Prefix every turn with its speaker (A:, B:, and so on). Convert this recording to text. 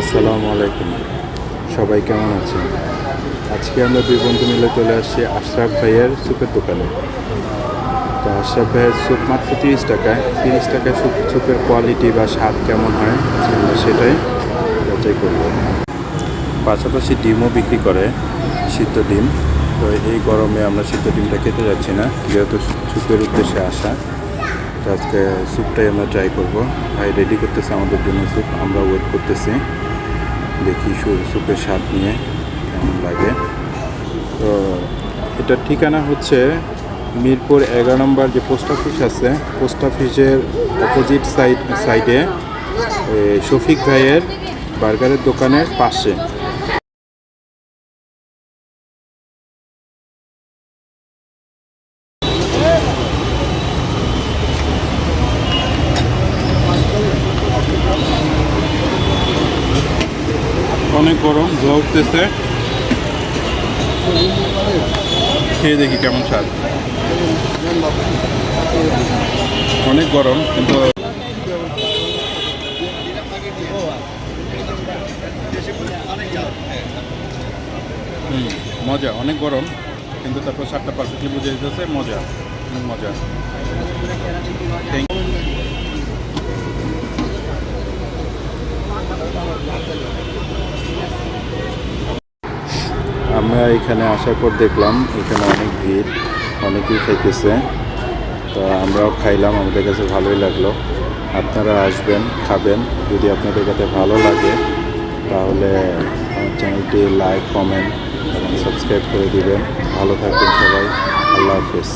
A: আসসালামু আলাইকুম। সবাই কেমন আছেন? আজকে আমরা দুই বন্ধু মিলে চলে আসছি আশরাফ ভাইয়ের সুপের দোকানে। তো আশরাফ ভাইয়ের স্যুপ মাত্র তিরিশ টাকায়। তিরিশ টাকায় স্যুপ স্যুপের কোয়ালিটি বা স্বাদ কেমন হয় আমরা সেটাই যাচাই করব। পাশাপাশি ডিমও বিক্রি করে সিদ্ধ ডিম। তো এই গরমে আমরা সিদ্ধ ডিমটা খেতে যাচ্ছি না, যেহেতু স্যুপের উদ্দেশ্যে আসা। তো আজকে স্যুপটাই আমরা ট্রাই করব। ভাই রেডি করতেছে আমাদের জন্য স্যুপ আমরা ওয়েট করতেছি। দেখি স্যুপের স্বাদ নিয়ে কেমন লাগে। তো এটার ঠিকানা হচ্ছে মিরপুর এগারো নম্বর যে পোস্ট অফিস আছে পোস্ট অফিসের অপোজিট সাইড সাইডে শফিক ভাইয়ের বার্গারের দোকানের পাশে। অনেক গরম, ধোয়া উঠতেছে খেয়ে দেখি কেমন স্বাদ অনেক গরম, কিন্তু মজা, অনেক গরম, কিন্তু তারপর স্বাদটা পারফেক্টলি বুঝে যেতেছে, মজা মজা Thank you. আমরা এখানে আসার পর দেখলাম এখানে অনেক ভিড়, অনেকেই খাইতেছে। তো আমরাও খাইলাম, আমাদের কাছে ভালোই লাগল। আপনারা আসবেন, খাবেন। যদি আপনাদের কাছে ভালো লাগে, তাহলে চ্যানেলটি লাইক, কমেন্ট এবং সাবস্ক্রাইব করে দিবেন। ভালো থাকবেন সবাই। আল্লাহ হাফিজ।